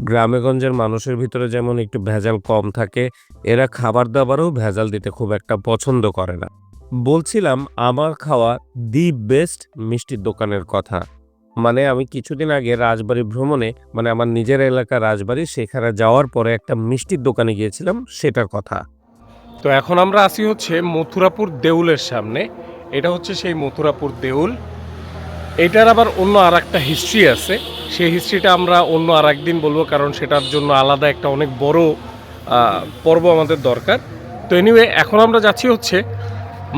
গ্রামেগঞ্জের মানুষের ভিতরে যেমন একটু ভেজাল কম থাকে, এরা খাবার দাবারও ভেজাল দিতে খুব একটা পছন্দ করে না। বলছিলাম, আমার খাওয়া দি বেস্ট মিষ্টির দোকানের কথা। মানে আমি কিছুদিন আগে রাজবাড়ি ভ্রমণে মানে আমার নিজের এলাকা রাজবাড়ি, সেখানে যাওয়ার পরে একটা মিষ্টির দোকানে গিয়েছিলাম, সেটার কথা। তো এখন আমরা আসি হচ্ছে মথুরাপুর দেউলের সামনে। এটা হচ্ছে সেই মথুরাপুর দেউল। এটার আবার অন্য আর একটা হিস্ট্রি আছে। সেই হিস্ট্রিটা আমরা অন্য আর একদিন বলব, কারণ সেটার জন্য আলাদা একটা অনেক বড় পর্ব আমাদের দরকার। তো এনিওয়ে এখন আমরা যাচ্ছি হচ্ছে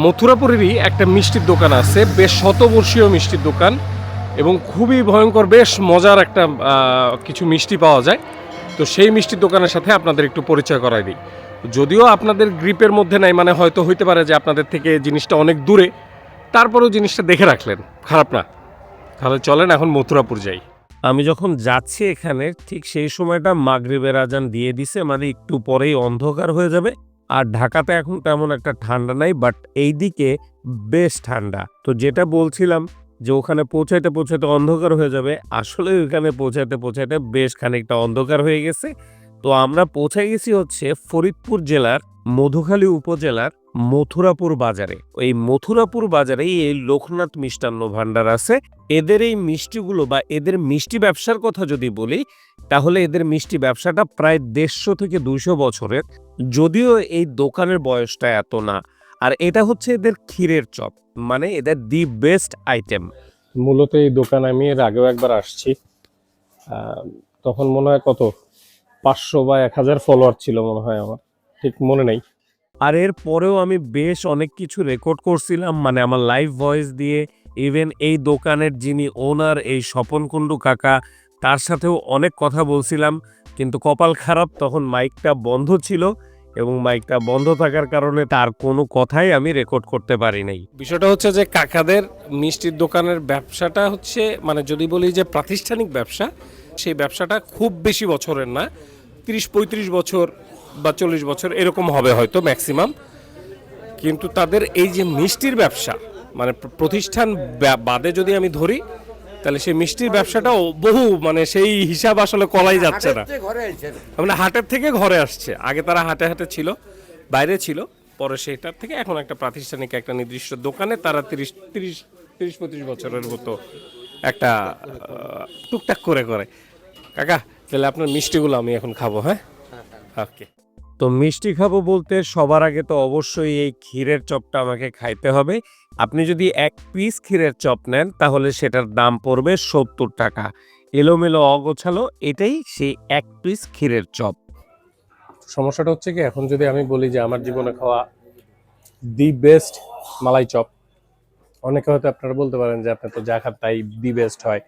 মথুরাপুরেরই একটা মিষ্টির দোকান আছে, বেশ শতবর্ষীয় মিষ্টির দোকান এবং খুবই ভয়ঙ্কর, বেশ মজার একটা কিছু মিষ্টি পাওয়া যায়। তো সেই মিষ্টির দোকানের সাথে আপনাদের একটু পরিচয় করাই দিই। যদিও আপনাদের গ্রিপের মধ্যে নাই মানে হয়তো হইতে পারে যে আপনাদের থেকে জিনিসটা অনেক দূরে, তারপরেও জিনিসটা দেখে রাখলেন, খারাপ না। তাহলে চলেন এখন মথুরাপুর যাই। আমি যখন যাচ্ছি এখানে, ঠিক সেই সময়টা মাগরিবের আজান দিয়ে দিছে মানে একটু পরেই অন্ধকার হয়ে যাবে। আর ঢাকাতে এখন তেমন একটা ঠান্ডা নাই বাট এইদিকে বেশ ঠান্ডা। তো যেটা বলছিলাম যে ওখানে পৌঁছাইতে পৌঁছাইতে অন্ধকার হয়ে যাবে, আসলে ওখানে পৌঁছাইতে পৌঁছাইতে বেশ খানিকটা অন্ধকার হয়ে গেছে। তো আমরা পৌঁছে গেছি হচ্ছে ফরিদপুর জেলার মধুখালী উপজেলার মথুরাপুর বাজারে। এই মথুরাপুর বাজারে এই লোকনাথ মিষ্টান্ন ভাণ্ডার আছে। এদের এই মিষ্টিগুলো বা এদের মিষ্টি ব্যবসার কথা যদি বলি, তাহলে এদের মিষ্টি ব্যবসাটা প্রায় দেড়শো থেকে দুইশো বছরের। যদিও এই দোকানের বয়সটা এত না। আর এটা হচ্ছে এদের ক্ষীরের চপ মানে এদের দি বেস্ট আইটেম। মূলত এই দোকান আমি এর আগেও একবার আসছি। তখন মনে হয় কত? পাঁচশো বা এক হাজার ফলোয়ার ছিল মনে হয় আমার। ঠিক মনে নেই। আর এর পরেও আমি বেশ অনেক কিছু রেকর্ড করছিলাম মানে আমার লাইভ ভয়েস দিয়ে ইভেন এই দোকানের যিনি ওনার এই স্বপন কুণ্ডু কাকা তার সাথেও অনেক কথা বলছিলাম। কিন্তু কপাল খারাপ তখন মাইকটা বন্ধ ছিল এবং মাইকটা বন্ধ থাকার কারণে তার কোনো কথাই আমি রেকর্ড করতে পারি নাই। বিষয়টা হচ্ছে যে কাকাদের মিষ্টির দোকানের ব্যবসাটা হচ্ছে মানে যদি বলি যে প্রাতিষ্ঠানিক ব্যবসা সেই ব্যবসাটা খুব বেশি বছরের না তিরিশ পঁয়ত্রিশ বছর বা চল্লিশ বছর এরকম হবে হয়তো ম্যাক্সিমাম কিন্তু তাদের এই যে মিষ্টির ব্যবসা মানে প্রতিষ্ঠান বাদে যদি আমি ধরি তাহলে সেই মিষ্টির ব্যবসাটাও বহু মানে সেই হিসাব আসলে কলাই যাচ্ছে না। মানে হাটের থেকে ঘরে আসছে। আগে তারা হাটে হাটে ছিল বাইরে ছিল পরে সেটার থেকে এখন একটা প্রাতিষ্ঠানিক একটা নির্দিষ্ট দোকানে তারা তিরিশ তিরিশ তিরিশ পঁয়ত্রিশ বছরের মতো একটা টুকটাক করে করে। কাকা তাহলে আপনার মিষ্টিগুলো আমি এখন খাব হ্যাঁ? ওকে। তো মিষ্টি খাব বলতে সবার আগে তো অবশ্যই এই ক্ষীরের চপটা আমাকে খাইতে হবে। আপনি যদি এক পিস ক্ষীরের চপ নেন তাহলে সেটার দাম পড়বে সত্তর টাকা। এলোমেলো অগোছালো এটাই সেই এক পিস ক্ষীরের চপ। সমস্যাটা হচ্ছে কি এখন যদি আমি বলি যে আমার জীবনে খাওয়া দি বেস্ট মালাই চপ অনেকে হয়তো আপনারা বলতে পারেন যে আপনি তো যা খান তাই দি বেস্ট হয়।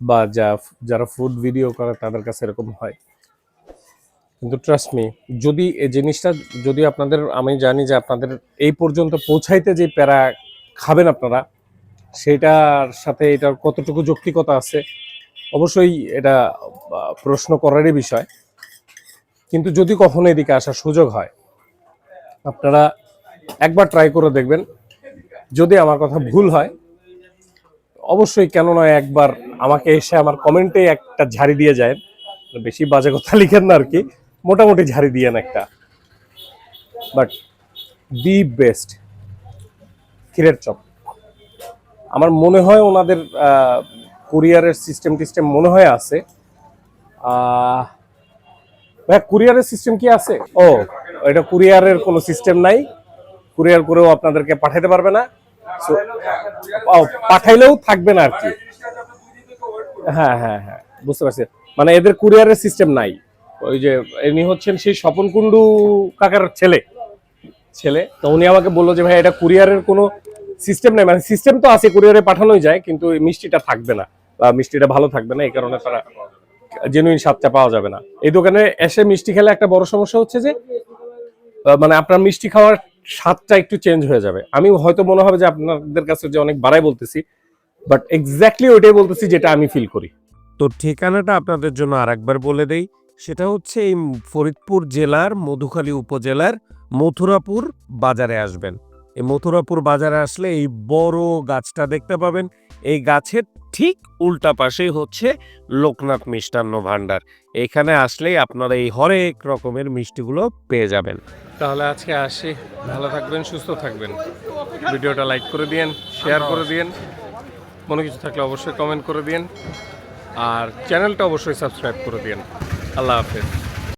বা যা যারা ফুড ভিডিও করে তাদের কাছে এরকম হয়। কিন্তু ট্রাস্ট মি যদি এই জিনিসটা, যদি আপনাদের, আমি জানি যে আপনাদের এই পর্যন্ত পৌঁছাইতে যে প্যারা খাবেন আপনারা সেটার সাথে এটার কতটুকু যৌক্তিকতা আছে? অবশ্যই এটা প্রশ্ন করারই বিষয়। কিন্তু যদি কখনো এদিকে আসার সুযোগ হয়, আপনারা একবার ট্রাই করে দেখবেন। যদি আমার কথা ভুল হয় অবশ্যই কেন নয় একবার আমাকে এসে আমার কমেন্টে একটা ঝাড়ি দিয়ে যায়। বেশি বাজে কথা লিখেন না আর কি। মোটামুটি ঝাড়ি দিয়েন একটা। বাট দি বেস্ট ক্ষীরের চপ। আমার মনে হয় ওনাদের কুরিয়ারের সিস্টেম টিস্টেম মনে হয় আছে। ভাই কুরিয়ারের সিস্টেম কি আছে? ও, এটা কুরিয়ারের কোনো সিস্টেম নাই। কুরিয়ার করেও আপনাদেরকে পাঠাতে পারবে না। পাঠাইলেও থাকবে না আর কি। হ্যাঁ হ্যাঁ হ্যাঁ বুঝতে পারছি। মানে এদের কুরিয়ারের সিস্টেম নাই। ওই যে ইনি হচ্ছেন সেই স্বপন কুণ্ডু কাকার ছেলে। ছেলে। তো উনি আমাকে বলল যে, ভাই, এটা কুরিয়ারের কোনো সিস্টেম নাই। মানে সিস্টেম তো আছে, কুরিয়ারে পাঠানোই যায়, কিন্তু মিষ্টিটা থাকবে না। বা মিষ্টিটা ভালো থাকবে না, এই কারণে তারা জেনুইন স্বাদটা পাওয়া যাবে না। এই দোকানে এসে মিষ্টি খেলে একটা বড় সমস্যা হচ্ছে যে মানে আপনার মিষ্টি খাওয়ার স্বাদটা একটু চেঞ্জ হয়ে যাবে। আমি হয়তো মনে হবে যে আপনাদের কাছে যে অনেক বাড়াই বলতেছি বাট এক্স্যাক্টলি ওইটাই বলতেছি যেটা আমি ফিল করি। তো ঠিকানাটা আপনাদের জন্য আরেকবার বলে দেই, সেটা হচ্ছে এই ফরিদপুর জেলার মধুখালী উপজেলার মথুরাপুর বাজারে আসবেন। এই মথুরাপুর বাজারে আসলে এই বড় গাছটা দেখতে পাবেন। এই গাছের ঠিক উল্টা পাশেই হচ্ছে লোকনাথ মিষ্টান্ন ভাণ্ডার। এখানে আসলেই আপনারা এই হরেক রকমের মিষ্টিগুলো পেয়ে যাবেন। তাহলে আজকে আসি। ভালো থাকবেন সুস্থ থাকবেন। ভিডিওটা লাইক করে দিয়েন শেয়ার করে দিয়েন। মনে কিছু থাকলে অবশ্যই কমেন্ট করে দিয়েন। আর চ্যানেলটা অবশ্যই সাবস্ক্রাইব করে দিয়েন। আল্লাহ হাফেজ।